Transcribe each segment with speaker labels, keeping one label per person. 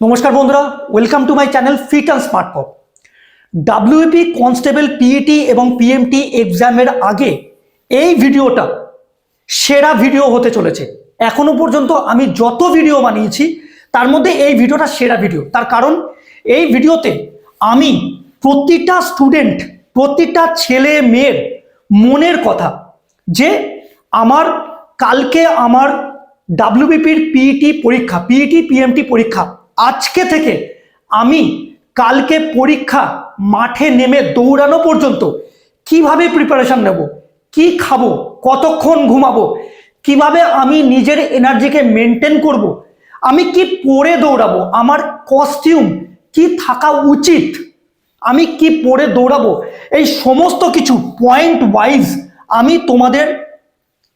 Speaker 1: নমস্কার বন্ধুরা welcome to my channel fit and smart pop WP constable PET E এবং PMT এক্সামের আগে এই ভিডিওটা সেরা ভিডিও হতে চলেছে। এখনও পর্যন্ত আমি যত ভিডিও বানিয়েছি, তার মধ্যে এই ভিডিওটা সেরা ভিডিও। তার কারণ, এই ভিডিওতে আমি প্রতিটা স্টুডেন্ট প্রতিটা ছেলে মেয়ের মনের কথা, যে আমার কালকে আমার ডাব্লিউবিপির পিইটি পরীক্ষা পিইটি পিএমটি পরীক্ষা আজকে থেকে আমি কালকে পরীক্ষা মাঠে নেমে দৌড়ানো পর্যন্ত কীভাবে প্রিপারেশন নেব? কি খাব? কতক্ষণ ঘুমাবো? কীভাবে আমি নিজের এনার্জিকে মেনটেন করব। আমি কি পরে দৌড়াবো? আমার কস্টিউম কি থাকা উচিত? আমি কি পরে দৌড়াবো? এই সমস্ত কিছু পয়েন্ট ওয়াইজ আমি তোমাদের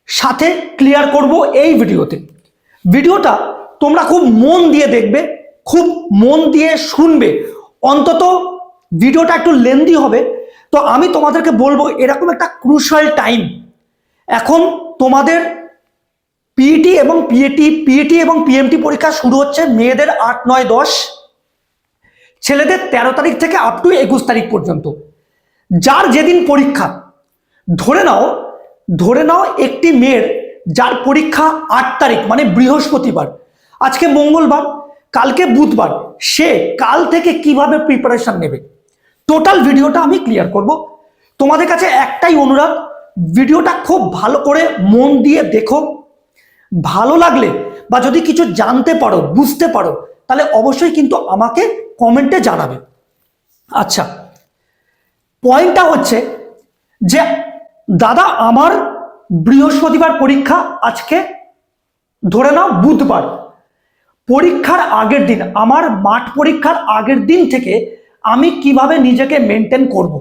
Speaker 1: সাথে ক্লিয়ার করব এই ভিডিওতে ভিডিওটা তোমরা খুব মন দিয়ে দেখবে। খুব মন দিয়ে শুনবে। অন্তত ভিডিওটা একটু লেন্দি হবে। তো আমি তোমাদেরকে বলব, এরকম একটা ক্রুশাল টাইম এখন তোমাদের পিইটি এবং পিএটি পিএটি এবং পিএমটি পরীক্ষা শুরু হচ্ছে মেয়েদের আট, নয়, দশ। ছেলেদের তেরো তারিখ থেকে আপ টু একুশ তারিখ পর্যন্ত। যার যেদিন পরীক্ষা, ধরে নাও ধরে নাও একটি মেয়ের যার পরীক্ষা আট তারিখ মানে বৃহস্পতিবার। আজকে মঙ্গলবার কালকে বুধবার, সে কাল থেকে কীভাবে প্রিপারেশন নেবে? টোটাল ভিডিওটা আমি ক্লিয়ার করব। তোমাদের কাছে একটাই অনুরোধ, ভিডিওটা খুব ভালো করে মন দিয়ে দেখো। ভালো লাগলে বা যদি কিছু জানতে পারো, বুঝতে পারো, তাহলে অবশ্যই কিন্তু আমাকে কমেন্টে জানাবে। আচ্ছা পয়েন্টটা হচ্ছে যে, দাদা আমার বৃহস্পতিবার পরীক্ষা আজকে ধরে নাও বুধবার। পরীক্ষার আগের দিন, আমার মাঠ পরীক্ষার আগের দিন থেকে আমি কীভাবে নিজেকে মেনটেন করব।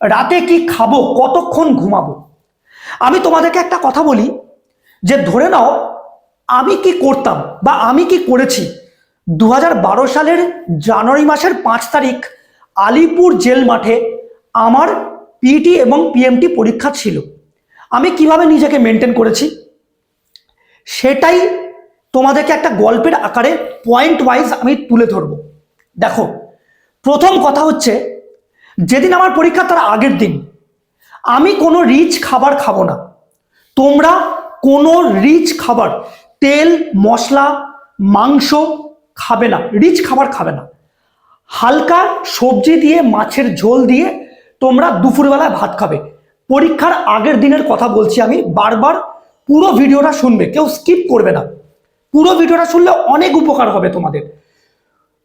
Speaker 1: রাতে কি খাব? কতক্ষণ ঘুমাবো? আমি তোমাদেরকে একটা কথা বলি, যে ধরে নাও, আমি কি করতাম বা আমি কি করেছি? দু হাজার বারো সালের জানুয়ারি মাসের পাঁচ তারিখ, আলিপুর জেল মাঠে আমার পিটি এবং পিএমটি পরীক্ষা ছিল। আমি কীভাবে নিজেকে মেনটেন করেছি? সেটাই তোমাদেরকে একটা গল্পের আকারে পয়েন্ট ওয়াইজ আমি তুলে ধরবো। দেখো, প্রথম কথা হচ্ছে, যেদিন আমার পরীক্ষা তার আগের দিন, আমি কোনো রিচ খাবার খাব না। তোমরা কোনো রিচ খাবার, তেল, মশলা, মাংস খাবে না রিচ খাবার খাবে না। হালকা সবজি দিয়ে, মাছের ঝোল দিয়ে তোমরা দুপুরবেলায় ভাত খাবে। পরীক্ষার আগের দিনের কথা বলছি আমি, বারবার পুরো ভিডিওটা শুনবে, কেউ স্কিপ করবে না। পুরো ভিডিওটা শুনলে অনেক উপকার হবে তোমাদের।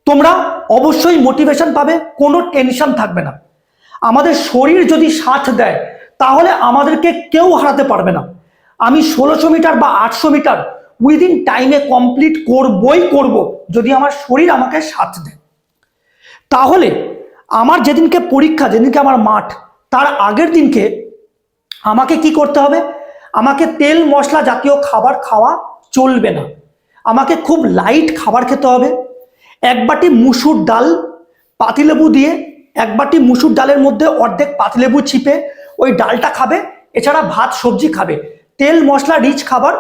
Speaker 1: তোমরা অবশ্যই মোটিভেশন পাবে, কোনো টেনশন থাকবে না। আমাদের শরীর যদি সাথ দেয়, তাহলে আমাদেরকে কেউ হারাতে পারবে না। আমি ষোলোশো মিটার বা আটশো মিটার উইদিন টাইমে কমপ্লিট করবই করব, যদি আমার শরীর আমাকে সাথ দেয়। তাহলে আমার যেদিনকে পরীক্ষা, যেদিনকে আমার মাঠ, তার আগের দিনকে আমাকে কি করতে হবে? আমাকে তেল মশলা জাতীয় খাবার খাওয়া চলবে না। আমাকে খুব লাইট খাবার খেতে হবে। এক বাটি মুসুর ডাল, পাতিলেবু দিয়ে এক বাটি মুসুর ডালের মধ্যে অর্ধেক পাতিলেবু চিপে ওই ডালটা খাবে, এছাড়া ভাত, সবজি খাবে। তেল, মশলা রিচ খাবার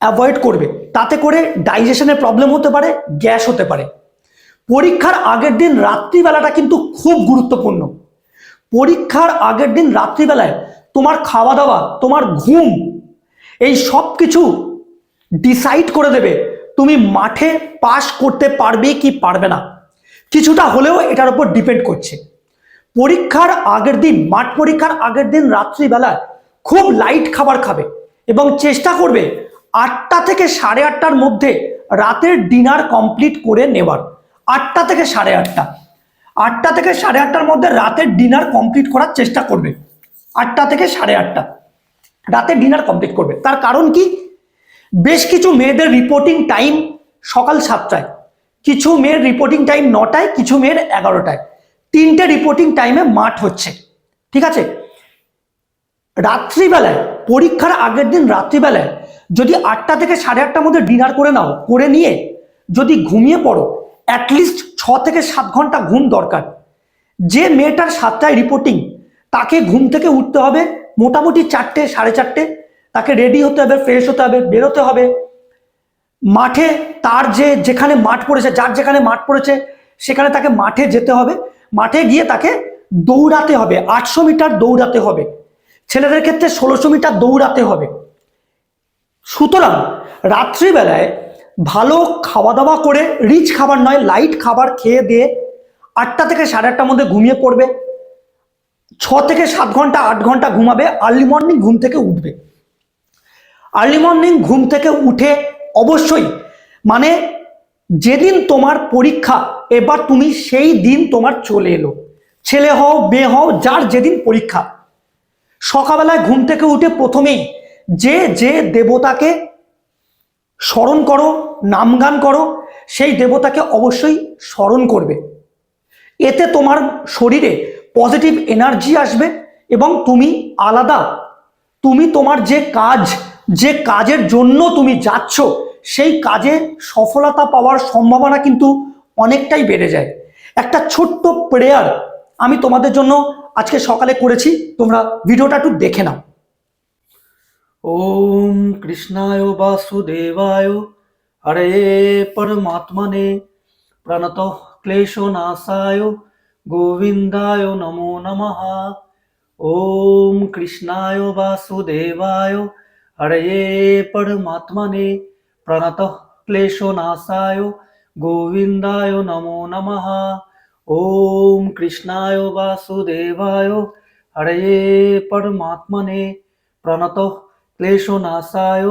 Speaker 1: অ্যাভয়েড করবে। তাতে করে ডাইজেশনের প্রবলেম হতে পারে গ্যাস হতে পারে। পরীক্ষার আগের দিন রাত্রিবেলাটা কিন্তু খুব গুরুত্বপূর্ণ। পরীক্ষার আগের দিন রাত্রিবেলায় তোমার খাওয়া দাওয়া, তোমার ঘুম, এই সব কিছু ডিসাইড করে দেবে, তুমি মাঠে পাস করতে পারবে কি পারবে না। কিছুটা হলেও এটার উপর ডিপেন্ড করছে। পরীক্ষার আগের দিন, মাঠ পরীক্ষার আগের দিন রাত্রিবেলায় খুব লাইট খাবার খাবে এবং চেষ্টা করবে আটটা থেকে সাড়ে আটটার মধ্যে রাতের ডিনার কমপ্লিট করে নেবার আটটা থেকে সাড়ে আটটা। আটটা থেকে সাড়ে আটটার মধ্যে রাতের ডিনার কমপ্লিট করার চেষ্টা করবে। আটটা থেকে সাড়ে আটটা। রাতের ডিনার কমপ্লিট করবে। তার কারণ কি? বেশ কিছু মেয়েদের রিপোর্টিং টাইম সকাল সাতটায়, কিছু মেয়ের রিপোর্টিং টাইম নটায়, কিছু মেয়ের এগারোটায়। তিনটে রিপোর্টিং টাইমে মাঠ হচ্ছে, ঠিক আছে? রাত্রিবেলায়, পরীক্ষার আগের দিন রাত্রিবেলায় যদি আটটা থেকে সাড়ে আটটার মধ্যে ডিনার করে নাও, করে নিয়ে যদি ঘুমিয়ে পড়ো অ্যাটলিস্ট ছ থেকে সাত ঘণ্টা ঘুম দরকার। যে মেয়েটার সাতটায় রিপোর্টিং তাকে ঘুম থেকে উঠতে হবে মোটামুটি চারটে, সাড়ে চারটে তাকে রেডি হতে হবে ফ্রেশ হতে হবে, বেরোতে হবে। মাঠে তার যে যেখানে মাঠ পড়েছে, যার যেখানে মাঠ পড়েছে, সেখানে তাকে মাঠে যেতে হবে। মাঠে গিয়ে তাকে দৌড়াতে হবে, আটশো মিটার দৌড়াতে হবে। ছেলেদের ক্ষেত্রে ষোলোশো মিটার দৌড়াতে হবে। সুতরাং রাত্রিবেলায় ভালো খাওয়া দাওয়া করে রিচ খাবার নয় লাইট খাবার খেয়ে দিয়ে আটটা থেকে সাড়ে আটটার মধ্যে ঘুমিয়ে পড়বে। ছ থেকে সাত ঘণ্টা, আট ঘণ্টা ঘুমাবে আর্লি মর্নিং ঘুম থেকে উঠবে। আর্লি মর্নিং ঘুম থেকে উঠে অবশ্যই মানে যেদিন তোমার পরীক্ষা, এবার তুমি সেই দিন তোমার চলে এলো। ছেলে হও, মেয়ে হও, যার যেদিন পরীক্ষা। সকালবেলায় ঘুম থেকে উঠে প্রথমেই যে যে দেবতাকে স্মরণ করো নামগান করো, সেই দেবতাকে অবশ্যই স্মরণ করবে। এতে তোমার শরীরে পজিটিভ এনার্জি আসবে এবং তুমি আলাদা। তুমি তোমার যে কাজ যে কাজের জন্য তুমি যাচ্ছ, সেই কাজে সফলতা পাওয়ার সম্ভাবনা কিন্তু অনেকটাই বেড়ে যায়। একটা ছোট্ট প্রেয়ার আমি তোমাদের জন্য আজকে সকালে করেছি, তোমরা ভিডিওটা একটু দেখে নাও। ওম কৃষ্ণায় বাসুদেবায় হরে পরমাত্মনে প্রণত ক্লেশনাশায় গোবিন্দায় নমো নমঃ। ওম কৃষ্ণায় বাসুদেবায় হরে পরমাত্মনে প্রণত ক্লেশনাশায় গোবিন্দায় নমো নমঃ ওম কৃষ্ণায় বাসুদেবায় হরে পরমাত্মনে প্রণত ক্লেশনাশায়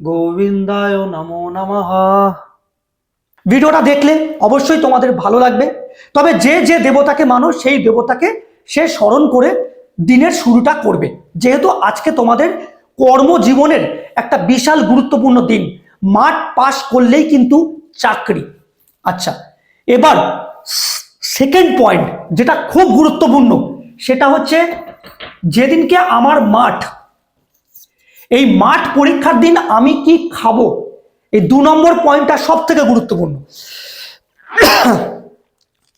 Speaker 1: গোবিন্দায় নমো নমঃ ভিডিওটা দেখলে অবশ্যই তোমাদের ভালো লাগবে। তবে যে যে দেবতাকে মানো সেই দেবতাকে সে স্মরণ করে দিনের শুরুটা করবে। যেহেতু আজকে তোমাদের কর্মজীবনের একটা বিশাল গুরুত্বপূর্ণ দিন। মাঠ পাস করলেই কিন্তু চাকরি। আচ্ছা এবার সেকেন্ড পয়েন্ট যেটা খুব গুরুত্বপূর্ণ, সেটা হচ্ছে যেদিনকে আমার মাঠ, এই মাঠ পরীক্ষার দিন আমি কি খাব? এই দু নম্বর পয়েন্টটা সব থেকে গুরুত্বপূর্ণ।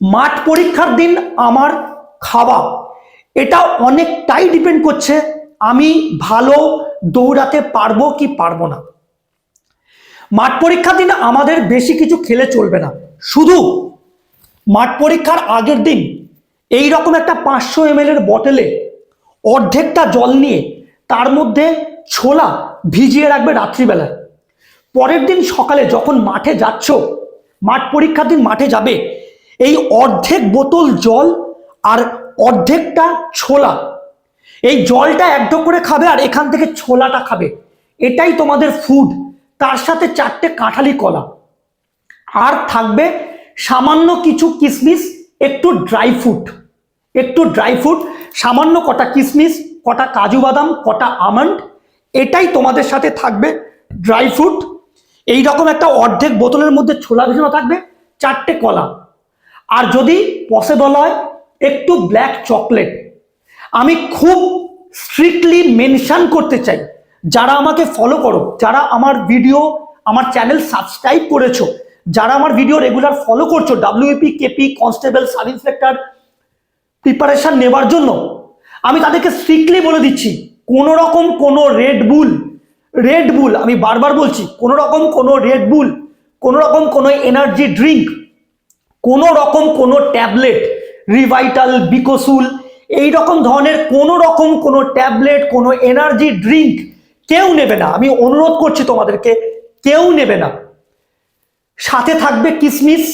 Speaker 1: মাঠ পরীক্ষার দিন আমার খাওয়া। এটা অনেকটাই ডিপেন্ড করছে আমি ভালো দৌড়াতে পারব কি পারব না? মাঠ পরীক্ষার দিন আমাদের বেশি কিছু খেলে চলবে না। শুধু মাঠ পরীক্ষার আগের দিন এই রকম একটা পাঁচশো এম এর বটলে অর্ধেকটা জল নিয়ে তার মধ্যে ছোলা ভিজিয়ে রাখবে রাত্রিবেলায়। পরের দিন সকালে যখন মাঠে যাচ্ছ, মাঠ পরীক্ষার দিন মাঠে যাবে, এই অর্ধেক বোতল জল আর অর্ধেকটা ছোলা এই জলটা এক করে খাবে আর এখান থেকে ছোলাটা খাবে। এটাই তোমাদের ফুড তার সাথে চারটে কাঁঠালি কলা। আর থাকবে সামান্য কিছু কিশমিশ একটু ড্রাই ফ্রুট একটু ড্রাই ফ্রুট সামান্য কটা কিশমিশ কটা কাজু বাদাম, কটা আমন্ড এটাই তোমাদের সাথে থাকবে ড্রাই ফ্রুট এই রকম একটা অর্ধেক বোতলের মধ্যে ছোলা ভেজানো থাকবে, চারটে কলা। আর যদি পসিবল হয়, একটু ব্ল্যাক চকলেট আমি খুব স্ট্রিক্টলি মেনশান করতে চাই। যারা আমাকে ফলো করো, যারা আমার ভিডিও আমার চ্যানেল সাবস্ক্রাইব করেছ, যারা আমার ভিডিও রেগুলার ফলো করছ WP KP constable sub inspector preparation নেবার জন্য, আমি তাদেরকে স্ট্রিক্টলি বলে দিচ্ছি, কোনো রকম কোনো রেড বুল রেড বুল আমি বারবার বলছি, কোনো রকম কোনো রেড বুল কোনো রকম কোনো এনার্জি ড্রিঙ্ক কোনো রকম কোনো ট্যাবলেট রিভাইটাল বিকোসুল এই রকম ধরনের কোনো রকম কোনো ট্যাবলেট, কোনো এনার্জি ড্রিঙ্ক কেউ নেবে না। আমি অনুরোধ করছি তোমাদেরকে, কেউ নেবে না। সাথে থাকবে কিশমিশ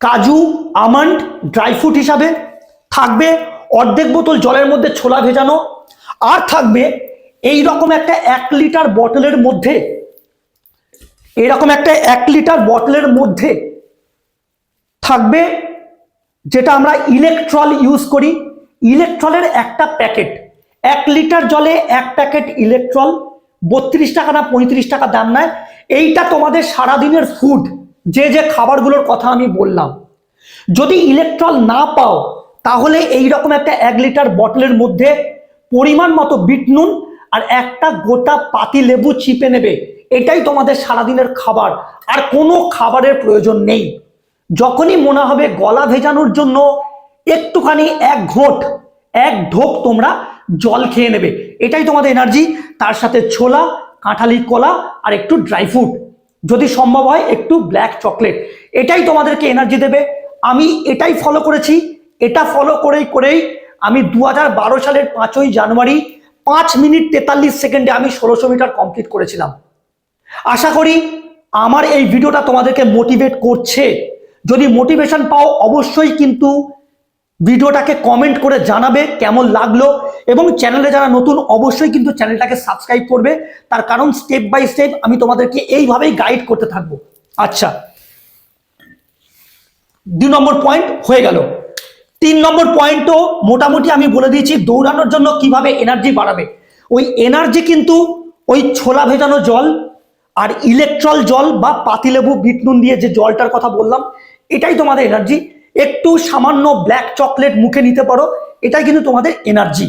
Speaker 1: কাজু, আমন্ড, ড্রাই ফ্রুট হিসাবে। থাকবে অর্ধেক বোতল জলের মধ্যে ছোলা ভেজানো। আর থাকবে এই রকম একটা এক লিটার বটলের মধ্যে, এরকম একটা এক লিটার বটলের মধ্যে থাকবে যেটা আমরা ইলেকট্রল ইউজ করি। ইলেকট্রলের একটা প্যাকেট। এক লিটার জলে এক প্যাকেট ইলেকট্রল, বত্রিশ টাকা না পঁয়ত্রিশ টাকা দাম নেয়। এইটা তোমাদের সারাদিনের ফুড যে যে খাবারগুলোর কথা আমি বললাম। যদি ইলেকট্রল না পাও, তাহলে এই রকম একটা এক লিটার বটলের মধ্যে পরিমাণ মতো বিট নুন আর একটা গোটা পাতি লেবু চিপে নেবে। এটাই তোমাদের সারাদিনের খাবার। আর কোনো খাবারের প্রয়োজন নেই। যখনই মনে হবে গলা ভেজানোর জন্য একটুখানি এক ঘোট, এক ঢোক তোমরা জল খেয়ে নেবে। এটাই তোমাদের এনার্জি তার সাথে ছোলা, কাঁঠালি কলা আর একটু ড্রাই ফ্রুট যদি সম্ভব হয় একটু ব্ল্যাক চকলেট এটাই তোমাদেরকে এনার্জি দেবে। আমি এটাই ফলো করেছি। এটা ফলো করেই করেই আমি দু হাজার বারো সালের পাঁচই জানুয়ারি, পাঁচ মিনিট তেতাল্লিশ সেকেন্ডে আমি ষোলোশো মিটার কমপ্লিট করেছিলাম। আশা করি আমার এই ভিডিওটা তোমাদেরকে মোটিভেট করছে। যদি মোটিভেশন পাও অবশ্যই কিন্তু ভিডিওটাকে কমেন্ট করে জানাবে কেমন লাগল এবং চ্যানেলে যারা নতুন, অবশ্যই কিন্তু চ্যানেলটাকে সাবস্ক্রাইব করবে। তার কারণ স্টেপ বাই স্টেপ আমি তোমাদেরকে এইভাবেই গাইড করতে থাকব। আচ্ছা দুই নম্বর পয়েন্ট হয়ে গেল। তিন নম্বর পয়েন্টও মোটামুটি আমি বলে দিয়েছি দৌড়ানোর জন্য কীভাবে এনার্জি বাড়াবে। ওই এনার্জি কিন্তু ওই ছোলা ভেজানো জল আর ইলেকট্রল জল বা পাতিলেবু বিট নুন দিয়ে যে জলটার কথা বললাম, এটাই তোমাদের এনার্জি একটু সামান্য ব্ল্যাক চকলেট মুখে নিতে পারো, এটাই কিন্তু তোমাদের এনার্জি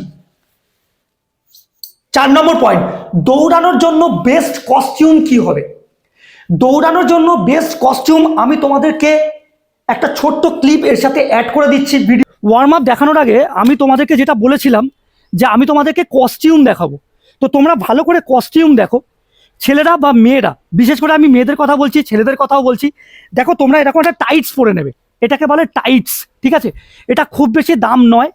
Speaker 1: চার নম্বর পয়েন্ট দৌড়ানোর জন্য বেস্ট কস্টিউম কি হবে? দৌড়ানোর জন্য বেস্ট কস্টিউম আমি তোমাদেরকে একটা ছোট্ট ক্লিপ এর সাথে অ্যাড করে দিচ্ছি ভিডিও ওয়ার্ম আপ দেখানোর আগে আমি তোমাদেরকে যেটা বলেছিলাম যে আমি তোমাদেরকে কস্টিউম দেখাবো। তো তোমরা ভালো করে কস্টিউম দেখো। ছেলেরা বা মেয়েরা, বিশেষ করে আমি মেয়েদের কথা বলছি, ছেলেদের কথাও বলছি, দেখো তোমরা এরকম একটা টাইটস পরে নেবে। এটাকে বলে টাইটস ঠিক আছে? এটা খুব বেশি দাম নয়।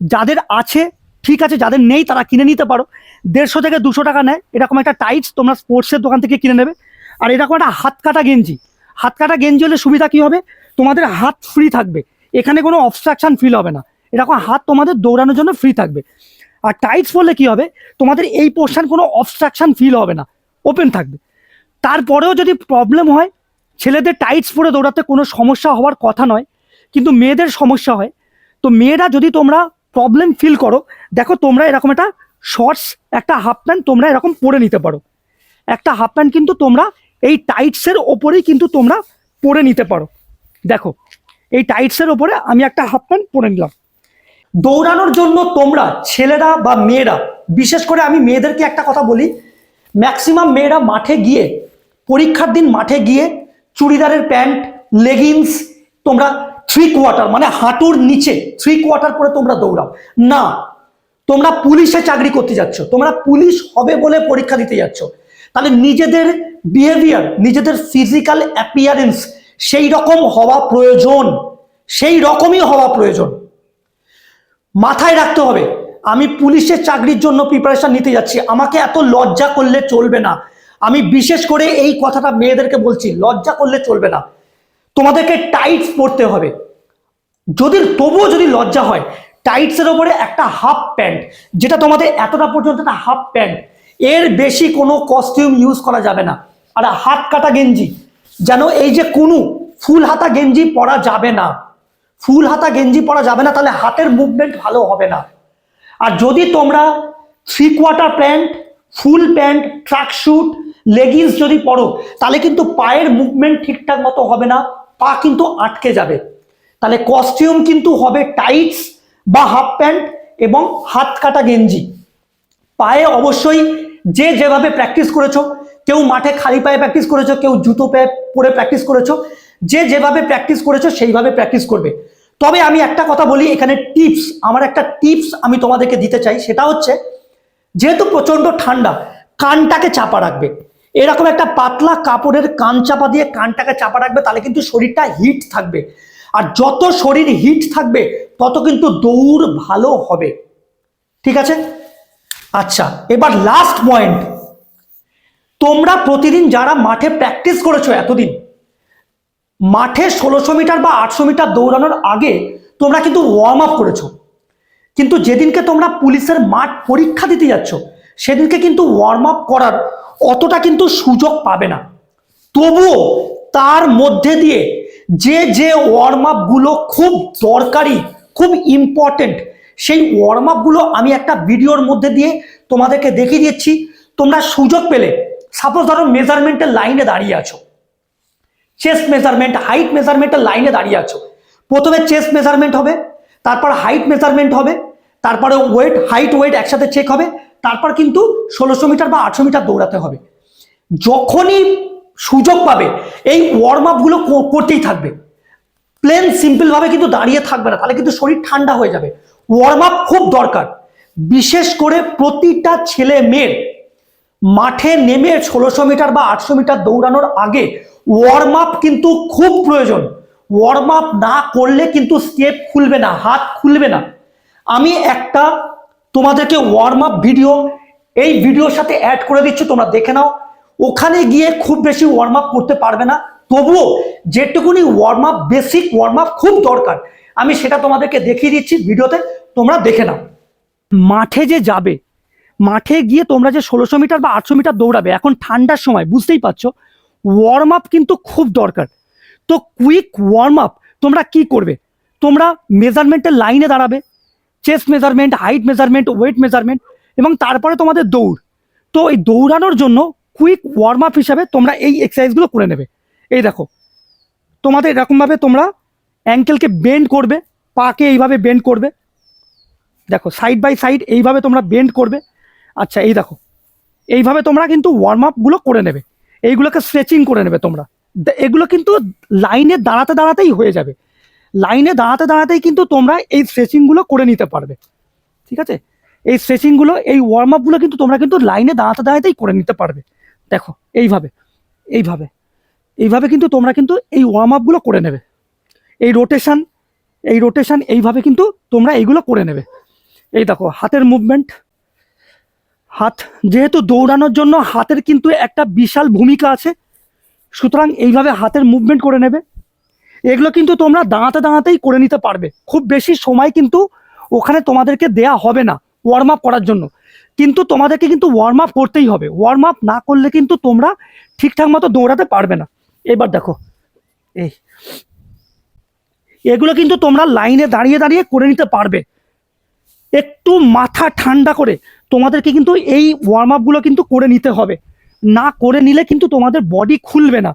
Speaker 1: যাদের আছে, ঠিক আছে, যাদের নেই তারা কিনে নিতে পারো। দেড়শো থেকে দুশো টাকা নেয়। এরকম একটা টাইটস তোমরা স্পোর্টসের দোকান থেকে কিনে নেবে। আর এরকম একটা হাত কাটা গেঞ্জি। হাত কাটা গেঞ্জি হলে সুবিধা কী হবে? তোমাদের হাত ফ্রি থাকবে। এখানে কোনো অবস্ট্রাকশান ফিল হবে না। এরকম হাত তোমাদের দৌড়ানোর জন্য ফ্রি থাকবে। আর টাইটস পরলে কী হবে? তোমাদের এই পোর্শন কোনো অবস্ট্রাকশন ফিল হবে না। ওপেন থাকবে। তারপরেও যদি প্রবলেম হয় ছেলেদের টাইটস পরে দৌড়াতে কোনো সমস্যা হওয়ার কথা নয়, কিন্তু মেয়েদের সমস্যা হয়। তো মেয়েরা যদি তোমরা প্রবলেম ফিল করো, দেখো তোমরা এরকম একটা শর্টস একটা হাফ প্যান্ট তোমরা এরকম পরে নিতে পারো। একটা হাফ প্যান্ট কিন্তু তোমরা এই টাইটসের ওপরেই কিন্তু তোমরা পরে নিতে পারো। দেখো, এই টাইটসের ওপরে আমি একটা হাফ প্যান্ট পরে নিলাম। দৌড়ানোর জন্য তোমরা ছেলেরা বা মেয়েরা, বিশেষ করে আমি মেয়েদেরকে একটা কথা বলি ম্যাক্সিমাম মেয়েরা মাঠে গিয়ে, পরীক্ষার দিন মাঠে গিয়ে চুড়িদারের প্যান্ট লেগিংস তোমরা থ্রি কোয়ার্টার মানে হাঁটুর নিচে থ্রি কোয়ার্টার পরে তোমরা দৌড়াও। না, তোমরা পুলিশে চাকরি করতে যাচ্ছ, তোমরা পুলিশ হবে বলে পরীক্ষা দিতে যাচ্ছ। তাহলে নিজেদের বিহেভিয়ার নিজেদের ফিজিক্যাল অ্যাপিয়ারেন্স সেই রকম হওয়া প্রয়োজন, সেই রকমই হওয়া প্রয়োজন। মাথায় রাখতে হবে, আমি পুলিশের চাকরির জন্য প্রিপারেশন নিতে যাচ্ছি, আমাকে এত লজ্জা করলে চলবে না। আমি বিশেষ করে এই কথাটা মেয়েদেরকে বলছি, লজ্জা করলে চলবে না। তোমাদেরকে টাইটস পরতে হবে। যদি, তবুও যদি লজ্জা হয় টাইটসের ওপরে একটা হাফ প্যান্ট যেটা তোমাদের এতটা পর্যন্ত একটা হাফ প্যান্ট এর বেশি কোনো কস্টিউম ইউজ করা যাবে না। আর হাত কাটা গেঞ্জি, যেন এই যে কোনো, ফুল হাতা গেঞ্জি পরা যাবে না। ফুল হাতা গেঞ্জি পরা যাবে না, তাহলে হাতের মুভমেন্ট ভালো হবে না। আর যদি তোমরা three quarter pant full pant track suit leggings যদি পরো, তাহলে কিন্তু পায়ের মুভমেন্ট ঠিকঠাক মতো হবে না, পা কিন্তু আটকে যাবে। তাহলে কস্টিউম কিন্তু হবে টাইটস বা হাফ প্যান্ট এবং হাত কাটা গেঞ্জি। পায়ে অবশ্যই যে যেভাবে প্র্যাকটিস করেছ, কেউ মাঠে খালি পায়ে প্র্যাকটিস করেছ, কেউ জুতো পায়ে পরে প্র্যাকটিস করেছ, যে যেভাবে প্র্যাকটিস করেছ সেইভাবে প্র্যাকটিস করবে। তবে আমি একটা কথা বলি, এখানে টিপস আমার একটা টিপস আমি তোমাদেরকে দিতে চাই, সেটা হচ্ছে, যেহেতু প্রচণ্ড ঠান্ডা, কানটাকে চাপা রাখবে। এরকম একটা পাতলা কাপড়ের কান চাপা দিয়ে কানটাকে চাপা রাখবে, তাহলে কিন্তু শরীরটা হিট থাকবে। আর যত শরীর হিট থাকবে, তত কিন্তু দৌড় ভালো হবে। ঠিক আছে? আচ্ছা এবার লাস্ট পয়েন্ট তোমরা প্রতিদিন যারা মাঠে প্র্যাকটিস করেছ এতদিন, মাঠে ষোলোশো মিটার বা আটশো মিটার দৌড়ানোর আগে তোমরা কিন্তু ওয়ার্ম আপ করেছ। কিন্তু যেদিনকে তোমরা পুলিশের মাঠ পরীক্ষা দিতে যাচ্ছ সেদিনকে কিন্তু ওয়ার্ম আপ করার অতটা কিন্তু সুযোগ পাবে না। তবুও তার মধ্যে দিয়ে যে যে ওয়ার্ম আপগুলো খুব দরকারি, খুব ইম্পর্টেন্ট সেই ওয়ার্ম আপগুলো আমি একটা ভিডিওর মধ্যে দিয়ে তোমাদেরকে দেখিয়ে দিচ্ছি। তোমরা সুযোগ পেলে সাপোজ ধরো মেজারমেন্টের লাইনে দাঁড়িয়ে আছো। চেস্ট মেজারমেন্ট হাইট মেজারমেন্টের লাইনে দাঁড়িয়ে আছো। প্রথমে চেস্ট মেজারমেন্ট হবে, তারপর হাইট মেজারমেন্ট হবে, তারপরে ওয়েট হাইট ওয়েট একসাথে চেক হবে তারপর কিন্তু ষোলোশো মিটার বা আটশো মিটার দৌড়াতে হবে। যখনই সুযোগ পাবে, এই ওয়ার্ম আপগুলো করতেই থাকবে। প্লেন সিম্পলভাবে কিন্তু দাঁড়িয়ে থাকবে না, তাহলে কিন্তু শরীর ঠান্ডা হয়ে যাবে। ওয়ার্ম আপ খুব দরকার। বিশেষ করে প্রতিটা ছেলে মেয়ের মাঠে নেমে ষোলোশো মিটার বা আটশো মিটার দৌড়ানোর আগে ওয়ার্ম আপ কিন্তু খুব প্রয়োজন। ওয়ার্ম আপ না করলে কিন্তু স্টেপ খুলবে না, হাত খুলবে না। আমি একটা তোমাদেরকে ওয়ার্ম আপ ভিডিও এই ভিডিওর সাথে অ্যাড করে দিচ্ছি, তোমরা দেখে নাও। ওখানে গিয়ে খুব বেশি ওয়ার্ম আপ করতে পারবে না, তবুও যেটুকুনি warm up basic warm up খুব দরকার। আমি সেটা তোমাদেরকে দেখিয়ে দিচ্ছি ভিডিওতে তোমরা দেখে নাও। মাঠে যে যাবে, মাঠে গিয়ে তোমরা যে ষোলোশো মিটার বা আটশো মিটার দৌড়াবে, এখন ঠান্ডার সময়, বুঝতেই পারছ? ওয়ার্ম আপ কিন্তু খুব দরকার। তো কুইক ওয়ার্ম আপ তোমরা কি করবে? তোমরা মেজারমেন্টের লাইনে দাঁড়াবে chest measurement height measurement weight measurement এবং তারপরে তোমাদের দৌড়। তো এই দৌড়ানোর জন্য কুইক ওয়ার্ম আপ হিসাবে তোমরা এই এক্সারসাইজগুলো করে নেবে। এই দেখো, তোমাদের এরকমভাবে তোমরা অ্যাঙ্কেলকে বেন্ড করবে, পাকে এইভাবে বেন্ড করবে। দেখো সাইড বাই সাইড এইভাবে তোমরা বেন্ড করবে। আচ্ছা এই দেখো, এইভাবে তোমরা কিন্তু ওয়ার্ম আপগুলো করে নেবে। এইগুলোকে স্ট্রেচিং করে নেবে তোমরা। এগুলো কিন্তু লাইনে দাঁড়াতে দাঁড়াতেই হয়ে যাবে। লাইনে দাঁড়াতে দাঁড়াতেই কিন্তু তোমরা এই স্ট্রেচিংগুলো করে নিতে পারবে। ঠিক আছে? এই স্ট্রেচিংগুলো এই ওয়ার্ম আপগুলো কিন্তু তোমরা কিন্তু লাইনে দাঁড়াতে দাঁড়াতেই করে নিতে পারবে। দেখো, এইভাবে এইভাবে এইভাবে কিন্তু তোমরা কিন্তু এই ওয়ার্ম আপগুলো করে নেবে। এই রোটেশান এই রোটেশান এইভাবে কিন্তু তোমরা এইগুলো করে নেবে। এই দেখো, হাতের মুভমেন্ট হাত যেহেতু দৌড়ানোর জন্য হাতের কিন্তু একটা বিশাল ভূমিকা আছে, সুতরাং এইভাবে হাতের মুভমেন্ট করে নেবে। এগুলো কিন্তু তোমরা দাঁড়াতে দাঁড়াতেই করে নিতে পারবে। খুব বেশি সময় কিন্তু ওখানে তোমাদেরকে দেয়া হবে না ওয়ার্ম আপ করার জন্য। কিন্তু তোমাদেরকে কিন্তু ওয়ার্ম আপ করতেই হবে। ওয়ার্ম আপ না করলে কিন্তু তোমরা ঠিকঠাক মতো দৌড়াতে পারবে না। এবার দেখো, এই, এগুলো কিন্তু তোমরা লাইনে দাঁড়িয়ে দাঁড়িয়ে করে নিতে পারবে। একটু মাথা ঠান্ডা করে তোমাদেরকে কিন্তু এই ওয়ার্ম আপগুলো কিন্তু করে নিতে হবে। না করে নিলে কিন্তু তোমাদের বডি খুলবে না।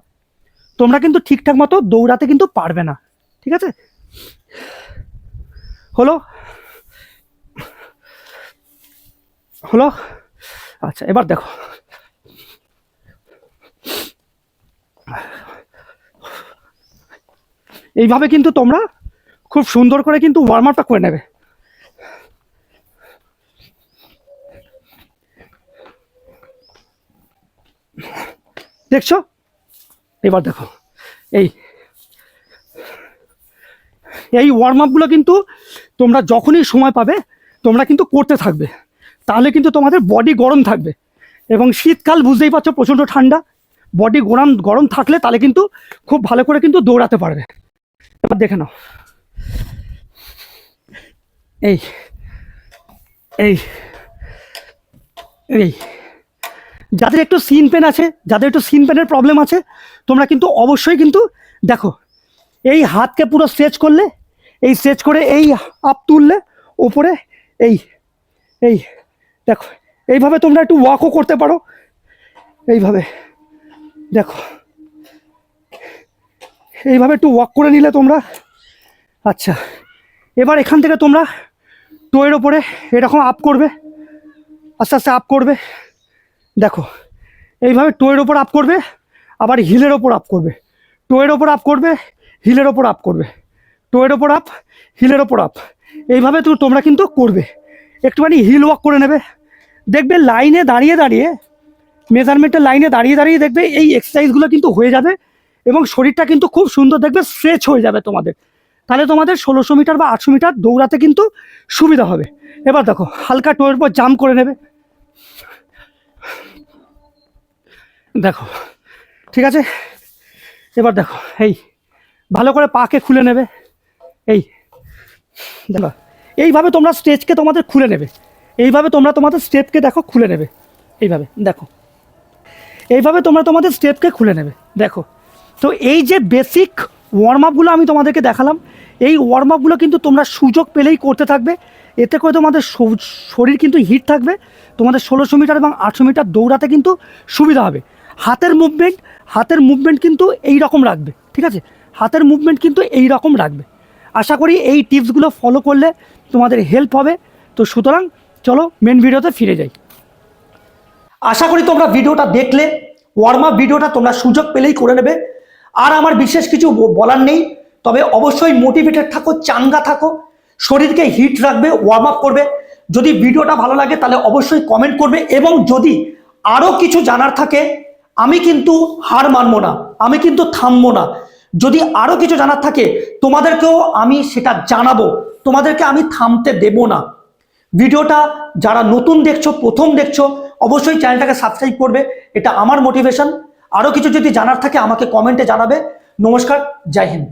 Speaker 1: তোমরা কিন্তু ঠিকঠাক মতো দৌড়াতে কিন্তু পারবে না, ঠিক আছে? হলো? হলো? আচ্ছা এবার দেখো। এইভাবে কিন্তু তোমরা খুব সুন্দর করে কিন্তু ওয়ার্ম আপটা করে নেবে। দেখছ? এবার দেখো, এই এই ওয়ার্ম আপগুলো কিন্তু তোমরা যখনই সময় পাবে, তোমরা কিন্তু করতে থাকবে। তাহলে কিন্তু তোমাদের বডি গরম থাকবে। এবং শীতকাল বুঝতেই পারছ প্রচণ্ড ঠান্ডা। বডি গরম গরম থাকলে তাহলে কিন্তু খুব ভালো করে কিন্তু দৌড়াতে পারবে। এবার দেখে নাও। এই এই এই যাদের একটু সিন পেন আছে, যাদের একটু সিন পেনের প্রবলেম আছে, তোমরা কিন্তু অবশ্যই কিন্তু দেখো, এই হাতকে পুরো স্ট্রেচ করলে, এই স্ট্রেচ করে এই আপ তুললে ওপরে এই এই, দেখো, এইভাবে তোমরা একটু ওয়াকও করতে পারো, এইভাবে, দেখো, এইভাবে একটু ওয়াক করে নিলে তোমরা আচ্ছা এবার এখান থেকে তোমরা টোয়ের ওপরে এরকম আপ করবে, আস্তে আস্তে আপ করবে দেখো, এইভাবে টোয়ের ওপর আপ করবে, আবার হিলের ওপর আপ করবে। টোয়ের ওপর আপ করবে, হিলের ওপর আপ করবে। টোয়ের ওপর আপ হিলের ওপর আপ এইভাবে তো তোমরা কিন্তু করবে। একটুখানি হিল ওয়াক করে নেবে। দেখবে লাইনে দাঁড়িয়ে দাঁড়িয়ে মেজারমেন্টের লাইনে দাঁড়িয়ে দাঁড়িয়ে দেখবে এই এক্সারসাইজগুলো কিন্তু হয়ে যাবে এবং শরীরটা কিন্তু খুব সুন্দর, দেখবে স্ট্রেচ হয়ে যাবে তোমাদের। তাহলে তোমাদের ষোলোশো মিটার বা আটশো মিটার দৌড়াতে কিন্তু সুবিধা হবে। এবার দেখো, হালকা টোয়ের উপর জাম্প করে নেবে। দেখো, ঠিক আছে? এবার দেখো, এই, ভালো করে পাকে খুলে নেবে। এই, দেখো, এইভাবে তোমরা স্টেজকে তোমাদের খুলে নেবে। এইভাবে তোমরা তোমাদের স্টেপকে দেখো, খুলে নেবে। এইভাবে, দেখো। এইভাবে তোমরা তোমাদের স্টেপকে খুলে নেবে, দেখো। তো এই যে বেসিক ওয়ার্ম আপগুলো আমি তোমাদেরকে দেখালাম, এই ওয়ার্ম আপগুলো কিন্তু তোমরা সুযোগ পেলেই করতে থাকবে। এতে করে তোমাদের শরীর কিন্তু হিট থাকবে। তোমাদের ষোলোশো মিটার এবং আটশো মিটার দৌড়াতে কিন্তু সুবিধা হবে। হাতের মুভমেন্ট হাতের মুভমেন্ট কিন্তু এই রকম রাখবে, ঠিক আছে? হাতের মুভমেন্ট কিন্তু এই রকম রাখবে। আশা করি এই টিপসগুলো ফলো করলে তোমাদের হেল্প হবে। তো সুতরাং চলো মেন ভিডিওতে ফিরে যাই। আশা করি তোমরা ভিডিওটা দেখলে ওয়ার্ম আপ ভিডিওটা তোমরা সুযোগ পেলেই করে নেবে। আর আমার বিশেষ কিছু বলার নেই, তবে অবশ্যই মোটিভেটেড থাকো, চাঙ্গা থাকো, শরীরকে হিট রাখবে ওয়ার্ম আপ করবে। যদি ভিডিওটা ভালো লাগে তাহলে অবশ্যই কমেন্ট করবে এবং যদি আরও কিছু জানার থাকে আমি কিন্তু হার মানবো না, আমি কিন্তু থামবো না। যদি আরও কিছু জানার থাকে, তোমাদেরকেও আমি সেটা জানাব। তোমাদেরকে আমি থামতে দেব না। ভিডিওটা যারা নতুন দেখছ, প্রথম দেখছ, অবশ্যই চ্যানেলটাকে সাবস্ক্রাইব করবে। এটা আমার মোটিভেশন আরও কিছু যদি জানার থাকে, আমাকে কমেন্টে জানাবে। নমস্কার, জয় হিন্দ।